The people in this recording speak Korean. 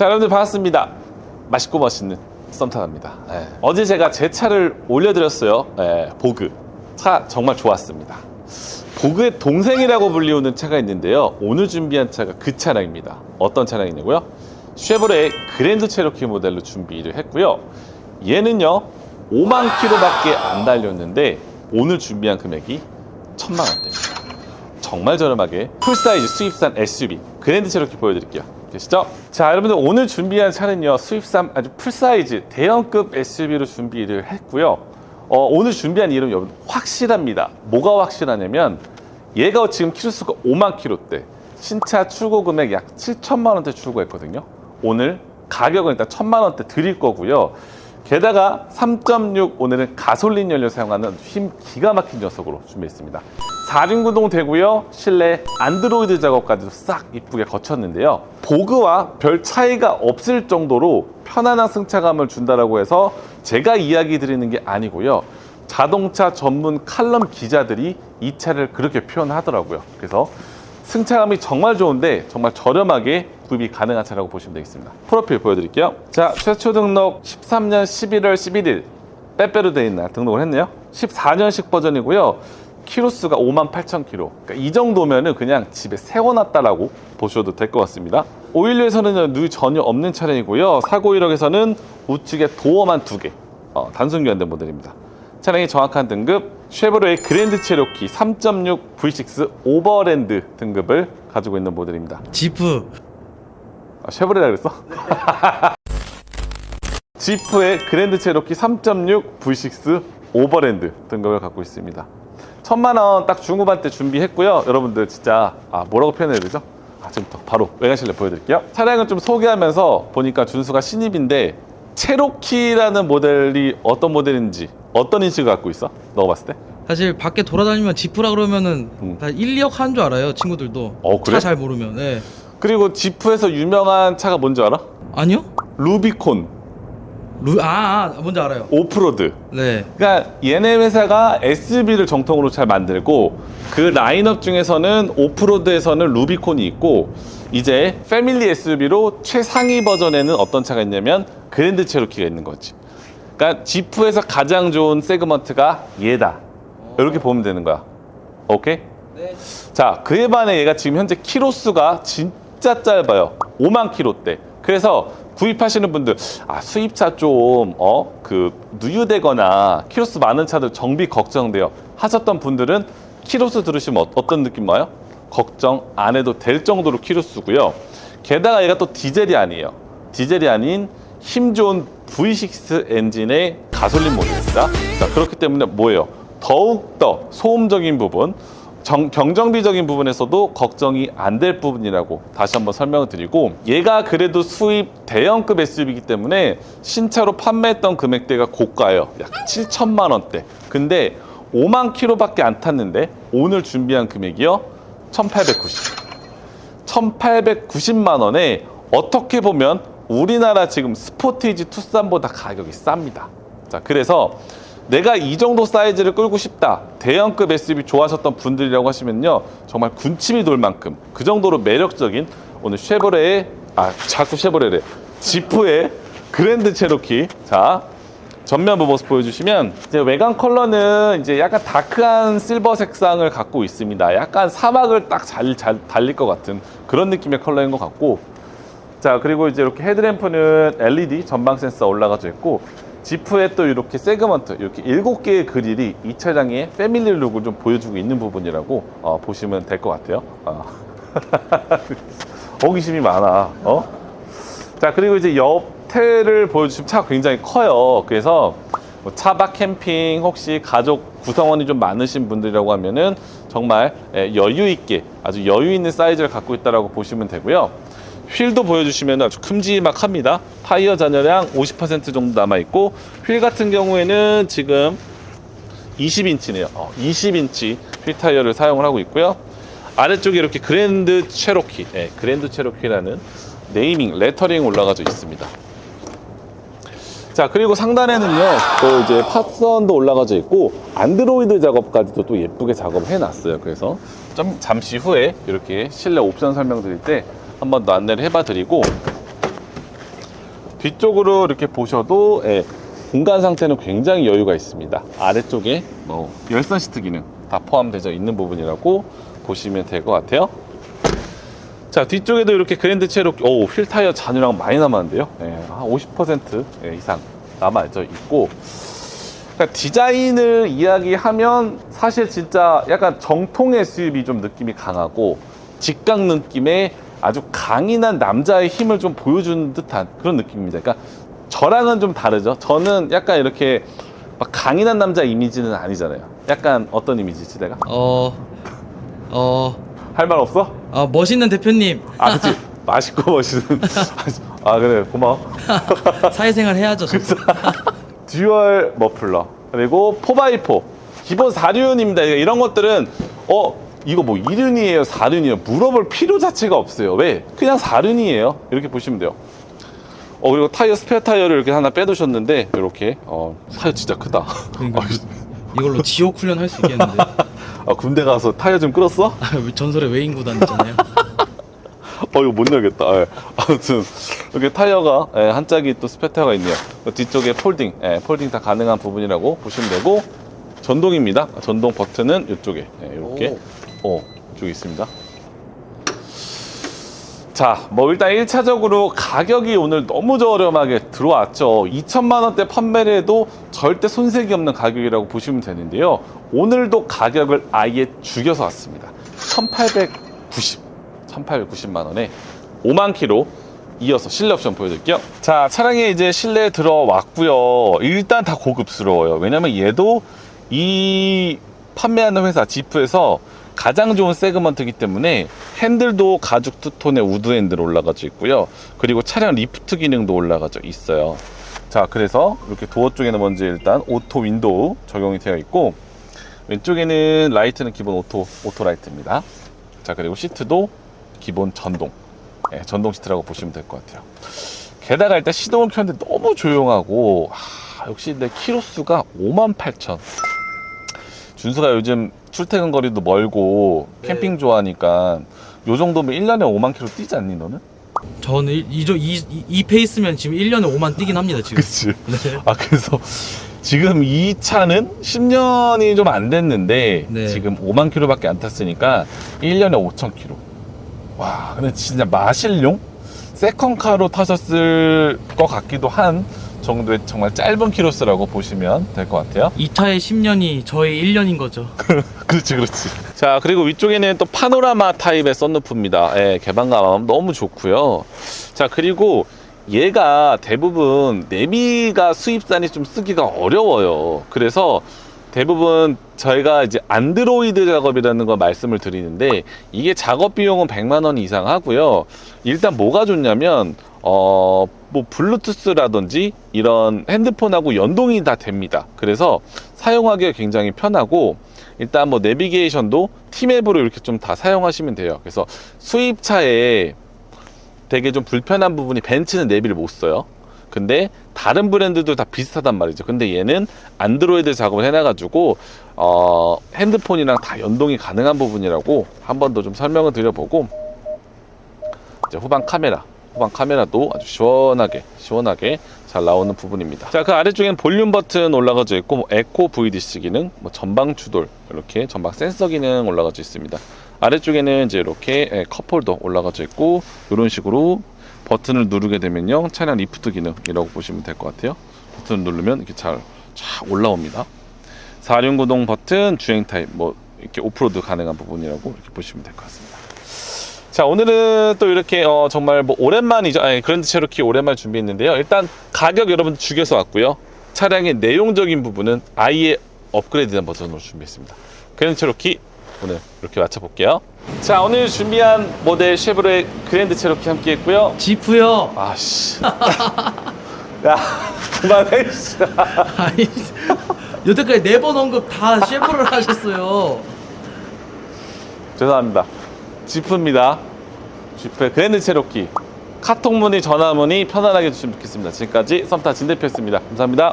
자, 여러분들 반갑습니다. 맛있고 멋있는 썸타입니다. 예. 어제 제가 제 차를 올려드렸어요. 예, 보그. 차 정말 좋았습니다. 보그의 동생이라고 불리우는 차가 있는데요. 오늘 준비한 차가 그 차량입니다. 어떤 차량이냐고요? 쉐보레의 그랜드 체로키 모델로 준비를 했고요. 얘는요, 5만 킬로밖에 안 달렸는데 오늘 준비한 금액이 천만 원대입니다. 정말 저렴하게 풀사이즈 수입산 SUV 그랜드 체로키 보여드릴게요. 되시죠? 자, 여러분들 오늘 준비한 차는요 수입산 아주 풀사이즈 대형급 SUV로 준비를 했고요. 어, 오늘 준비한 이름 여러분 확실합니다. 뭐가 확실하냐면 얘가 지금 키로수가 5만 킬로대 신차 출고 금액 약 7천만 원대 출고했거든요. 오늘 가격은 일단 천만 원대 드릴 거고요. 게다가 3.6 오늘은 가솔린 연료 사용하는 힘 기가 막힌 녀석으로 준비했습니다. 4륜 구동 되고요. 실내 안드로이드 작업까지도 싹 이쁘게 거쳤는데요. 보그와 별 차이가 없을 정도로 편안한 승차감을 준다라고 해서 제가 이야기 드리는 게 아니고요. 자동차 전문 칼럼 기자들이 이 차를 그렇게 표현하더라고요. 그래서 승차감이 정말 좋은데 정말 저렴하게 구입이 가능한 차라고 보시면 되겠습니다. 프로필 보여드릴게요. 자, 최초 등록 13년 11월 11일 빼빼로 돼 있나 등록을 했네요. 14년식 버전이고요. 키로수가 5만 8천 킬로. 그러니까 이 정도면은 그냥 집에 세워놨다라고 보셔도 될 것 같습니다. 오일류에서는 누이 전혀 없는 차량이고요. 사고 이력에서는 우측에 도어만 두 개, 어, 단순 교환된 모델입니다. 차량의 정확한 등급 쉐보레의 그랜드 체로키 3.6 V6 오버랜드 등급을 가지고 있는 모델입니다. 지프 아, 쉐보레라 그랬어? 지프의 그랜드 체로키 3.6 V6 오버랜드 등급을 갖고 있습니다. 천만 원 딱 중후반 때 준비했고요. 여러분들 진짜 아 뭐라고 표현해야 되죠? 아 지금부터 바로 외관 실내 보여드릴게요. 차량을 좀 소개하면서 보니까 준수가 신입인데 체로키라는 모델이 어떤 모델인지 어떤 인식을 갖고 있어? 너가 봤을 때? 사실 밖에 돌아다니면 지프라 그러면은 음. 다 1, 2억 하는 줄 알아요 친구들도 어, 그래? 차 잘 모르면 네. 그리고 지프에서 유명한 차가 뭔지 알아? 아니요? 루비콘 루, 아, 아 뭔지 알아요 오프로드 네 그러니까 얘네 회사가 SUV를 정통으로 잘 만들고 그 라인업 중에서는 오프로드에서는 루비콘이 있고 이제 패밀리 SUV로 최상위 버전에는 어떤 차가 있냐면 그랜드 체로키가 있는 거지. 그러니까 지프에서 가장 좋은 세그먼트가 얘다. 이렇게 보면 되는 거야. 오케이? 네. 자, 그에 반해 얘가 지금 현재 키로수가 진짜 짧아요. 5만 킬로대. 그래서 구입하시는 분들, 아, 수입차 좀, 어, 그, 누유되거나 키로수 많은 차들 정비 걱정돼요. 하셨던 분들은 키로수 들으시면 어, 어떤 느낌 와요? 걱정 안 해도 될 정도로 키로수고요. 게다가 얘가 또 디젤이 아니에요. 디젤이 아닌 힘 좋은 V6 엔진의 가솔린 모델입니다. 자, 그렇기 때문에 뭐예요? 더욱더 소음적인 부분, 정- 경정비적인 부분에서도 걱정이 안 될 부분이라고 다시 한번 설명을 드리고 얘가 그래도 수입 대형급 SUV이기 때문에 신차로 판매했던 금액대가 고가예요. 약 7천만 원대. 근데 5만 킬로밖에 안 탔는데 오늘 준비한 금액이요. 1,890. 1,890만 원에 어떻게 보면 우리나라 지금 스포티지 투싼보다 가격이 쌉니다. 자, 그래서 내가 이 정도 사이즈를 끌고 싶다. 대형급 SUV 좋아하셨던 분들이라고 하시면요. 정말 군침이 돌 만큼 그 정도로 매력적인 오늘 쉐보레의 아, 자꾸 쉐보레래. 지프의 그랜드 체로키. 자, 전면부 모습 보여주시면 이제 외관 컬러는 이제 약간 다크한 실버 색상을 갖고 있습니다. 약간 사막을 딱 잘 잘 달릴 것 같은 그런 느낌의 컬러인 것 같고 자 그리고 이제 이렇게 헤드램프는 LED 전방 센서 올라가져 있고 지프에 또 이렇게 세그먼트 이렇게 일곱 개의 그릴이 이 차량의 패밀리 룩을 좀 보여주고 있는 부분이라고 어, 보시면 될 것 같아요. 어. 호기심이 많아. 어? 자 그리고 이제 옆태를 보여주시면 차가 굉장히 커요. 그래서 뭐 차박 캠핑 혹시 가족 구성원이 좀 많으신 분들이라고 하면은 정말 예, 여유 있게 아주 여유 있는 사이즈를 갖고 있다라고 보시면 되고요. 휠도 보여주시면 아주 큼지막합니다. 타이어 잔여량 50% 정도 남아 있고 휠 같은 경우에는 지금 20인치네요. 20인치 휠 타이어를 사용을 하고 있고요. 아래쪽에 이렇게 그랜드 체로키, 예, 그랜드 체로키라는 네이밍, 레터링 올라가져 있습니다. 자, 그리고 상단에는요, 또 이제 팝선도 올라가져 있고, 안드로이드 작업까지도 또 예쁘게 작업을 해놨어요. 그래서 좀 잠시 후에 이렇게 실내 옵션 설명드릴 때 한 번 더 안내를 해봐 드리고, 뒤쪽으로 이렇게 보셔도 예, 공간 상태는 굉장히 여유가 있습니다. 아래쪽에 뭐 열선 시트 기능 다 포함되어 있는 부분이라고 보시면 될 것 같아요. 자 뒤쪽에도 이렇게 그랜드 체로키 오, 휠 타이어 잔유량 많이 남았는데요. 예, 한50% 예, 이상 남아져 있고 그러니까 디자인을 이야기하면 사실 진짜 약간 정통 SUV 좀 느낌이 강하고 직각 느낌의 아주 강인한 남자의 힘을 좀 보여주는 듯한 그런 느낌입니다. 그러니까 저랑은 좀 다르죠. 저는 약간 이렇게 막 강인한 남자 이미지는 아니잖아요. 약간 어떤 이미지지 내가? 어, 어, 할 말 없어? 아, 멋있는 대표님. 아 그치 맛있고 멋있는 아 그래 고마워 사회생활 해야죠. 저도. 듀얼 머플러 그리고 4x4 기본 4륜입니다 이런 것들은 어 이거 뭐 2륜이에요 4륜이에요 물어볼 필요 자체가 없어요 왜 그냥 4륜이에요 이렇게 보시면 돼요 어 그리고 타이어 스페어 타이어를 이렇게 하나 빼두셨는데 이렇게 어 타이어 진짜 크다 그러니까 이걸로 지옥 훈련 할 수 있겠는데. 아 군대 가서 타이어 좀 끌었어? 아, 전설의 외인 구단이잖아요. 어 이거 못 열겠다. 예. 아무튼 이렇게 타이어가 예, 한 짝이 또 스페 타이어가 있네요. 그 뒤쪽에 폴딩, 예, 폴딩 다 가능한 부분이라고 보시면 되고 전동입니다. 전동 버튼은 이쪽에 예, 이렇게 어 이쪽에 있습니다. 자, 뭐 일단 1차적으로 가격이 오늘 너무 저렴하게 들어왔죠. 2천만 원대 판매를 해도 절대 손색이 없는 가격이라고 보시면 되는데요. 오늘도 가격을 아예 죽여서 왔습니다. 1,890, 1,890만 원에 5만 킬로 이어서 실내 옵션 보여드릴게요. 자, 차량에 이제 실내에 들어왔고요. 일단 다 고급스러워요. 왜냐면 얘도 이 판매하는 회사 지프에서 가장 좋은 세그먼트이기 때문에 핸들도 가죽 투톤의 우드 핸들 올라가져 있고요. 그리고 차량 리프트 기능도 올라가져 있어요. 자, 그래서 이렇게 도어 쪽에는 먼저 일단 오토 윈도우 적용이 되어 있고 왼쪽에는 라이트는 기본 오토 오토 라이트입니다. 자, 그리고 시트도 기본 전동. 예, 전동 시트라고 보시면 될 것 같아요. 게다가 일단 시동을 켰는데 너무 조용하고 하, 역시 내 키로수가 5만 8천. 준수가 요즘 출퇴근 거리도 멀고 네. 캠핑 좋아하니까 요 정도면 1년에 5만 킬로 뛰지 않니 너는? 저는 이, 이, 이, 이 페이스면 지금 1년에 5만 뛰긴 합니다, 지금. 그치. 네. 아 그래서 지금 이 차는 10년이 좀 안 됐는데 네. 지금 5만 킬로밖에 안 탔으니까 1년에 5천 킬로. 와, 근데 진짜 마실용 세컨카로 타셨을 것 같기도 한 정도의 정말 짧은 키로수라고 보시면 될 것 같아요. 이 차의 10년이 저의 1년인 거죠. 그렇지, 그렇지. 자, 그리고 위쪽에는 또 파노라마 타입의 썬루프입니다. 예, 개방감 너무 좋고요. 자, 그리고 얘가 대부분 내비가 수입산이 좀 쓰기가 어려워요. 그래서 대부분 저희가 이제 안드로이드 작업이라는 걸 말씀을 드리는데 이게 작업 비용은 100만 원 이상 하고요. 일단 뭐가 좋냐면 어, 뭐 블루투스라든지 이런 핸드폰하고 연동이 다 됩니다. 그래서 사용하기가 굉장히 편하고 일단 뭐 내비게이션도 팀앱으로 이렇게 좀 다 사용하시면 돼요. 그래서 수입차에 되게 좀 불편한 부분이 벤츠는 내비를 못 써요. 근데 다른 브랜드도 다 비슷하단 말이죠. 근데 얘는 안드로이드 작업을 해놔가지고 어, 핸드폰이랑 다 연동이 가능한 부분이라고 한 번 더 좀 설명을 드려보고 이제 후방 카메라, 후방 카메라도 아주 시원하게 시원하게 잘 나오는 부분입니다. 자, 그 아래쪽에는 볼륨 버튼 올라가져 있고 뭐 에코 VDC 기능, 뭐 전방 추돌 이렇게 전방 센서 기능 올라가져 있습니다. 아래쪽에는 이제 이렇게 예, 컵홀더 올라가져 있고 이런 식으로 버튼을 누르게 되면요 차량 리프트 기능이라고 보시면 될 것 같아요. 버튼을 누르면 이렇게 잘, 잘 올라옵니다. 4륜 구동 버튼 주행 타입 뭐 이렇게 오프로드 가능한 부분이라고 이렇게 보시면 될 것 같습니다. 자 오늘은 또 이렇게 어, 정말 뭐 오랜만이죠. 아니, 그랜드 체로키 오랜만 준비했는데요. 일단 가격 여러분 죽여서 왔고요. 차량의 내용적인 부분은 아예 업그레이드된 버전으로 준비했습니다. 그랜드 체로키 오늘 이렇게 맞춰볼게요. 자 오늘 준비한 모델 쉐보레 그랜드 체로키 함께 했고요. 지프요. 아씨. 야 그만해. 씨. 아니, 여태까지 네 번 언급 다 쉐보를 하셨어요. 죄송합니다. 지프입니다. 지프의 그랜드 체로키. 카톡 문의, 전화 문의 편안하게 해주시면 좋겠습니다. 지금까지 썸타 진 대표였습니다. 감사합니다.